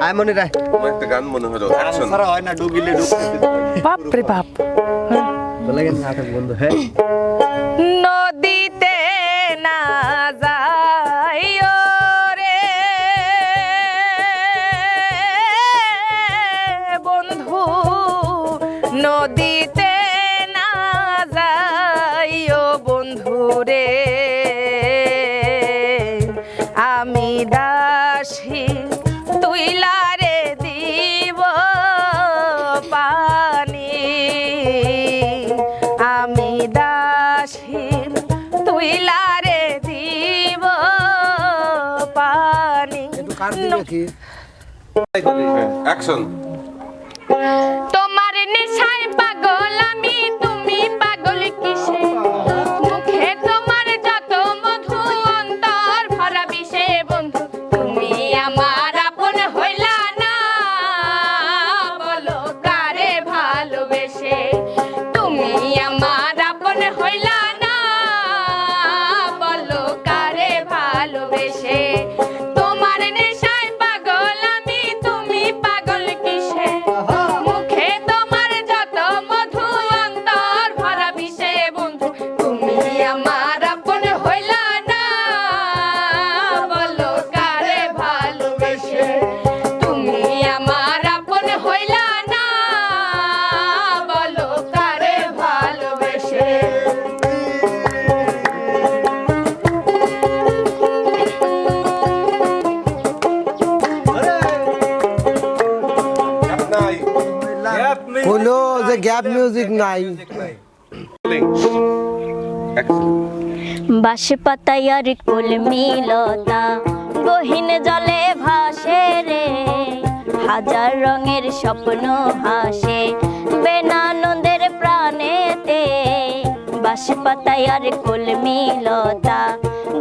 আয় মনে রায় তোমার একটা গান মনে হলো অ্যাকশন সারা হয় না ডুবিলে ডুবতে বাপ রে বাপ। বলে গেল নাটক বন্ধ হ্যাঁ। নদীতে না পানি অ্যাকশন তোমার নেশায় পাগল আমি তুমি পাগল কিসে? মুখে তোমার যত মধু অন্তর ভরা বিষে বন্ধু। তুমি আমার আপন হইলা না বলো কারে ভালোবেসে? তুমি আমার আপন হইলা না বলো কারে ভালোবেসে? গ্যাপ মিউজিক নাই। বাঁশ পাতায়ার কলমি লতা গহীন জলে ভাসে রে। হাজার রঙের স্বপ্ন হাসে বেনানন্দের প্রাণেতে। বাঁশ পাতায়ার কলমি লতা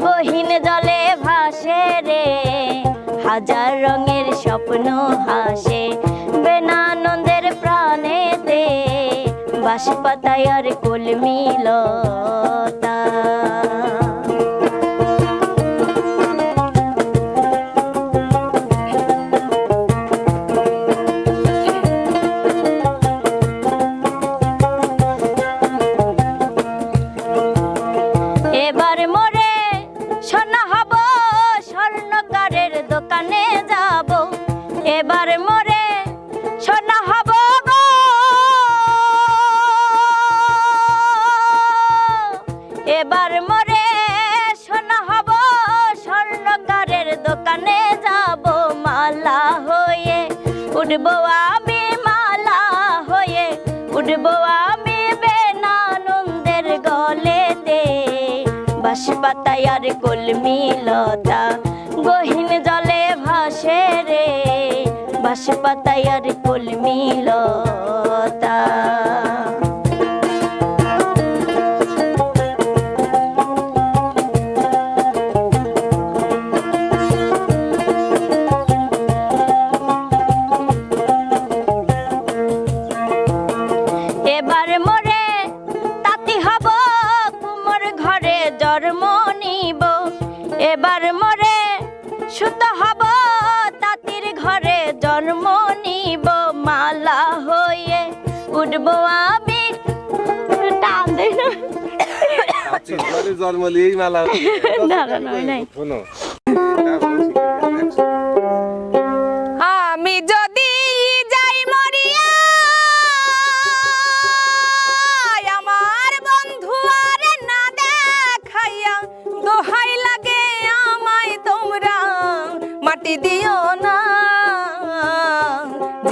গহীন জলে ভাসে রে। হাজার রঙের স্বপ্ন হাসে প্রাণেতে বাঁশ পাতায়ার কলমি লতা এবার মোরে সোনা হব স্বর্ণকারের দোকানে। এবার মোরে সোনা হব স্বর্ণকারের দোকানে যাব মালা হয়ে। উঠবো আমি মালা হয়ে, উঠব আমি বেনানন্দের গলেতে। বাঁশ পাতায়ার কলমি লতা গহীন জলে ভাসে রে। বাঁশ পাতায়ার কলমি লতা জন্ম নিব মালা হয়ে উঠব আমি। টান দেই না। জন্ম নিয়েই মালা না না নাই।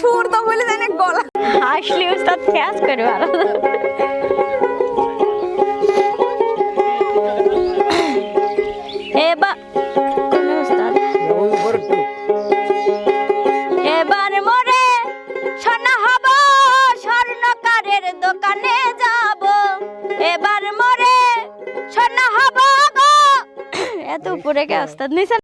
সুর তো বলে জানি গলা হাসলি উস্তাদ ফেস করে ভালো এবার কোন উস্তাদ ওই উপর একটু এবার মোরে সোনা হব স্বর্ণকারের দোকানে যাব। এবার মোরে সোনা হব এত উপরে কে ওস্তাদ নিছেন?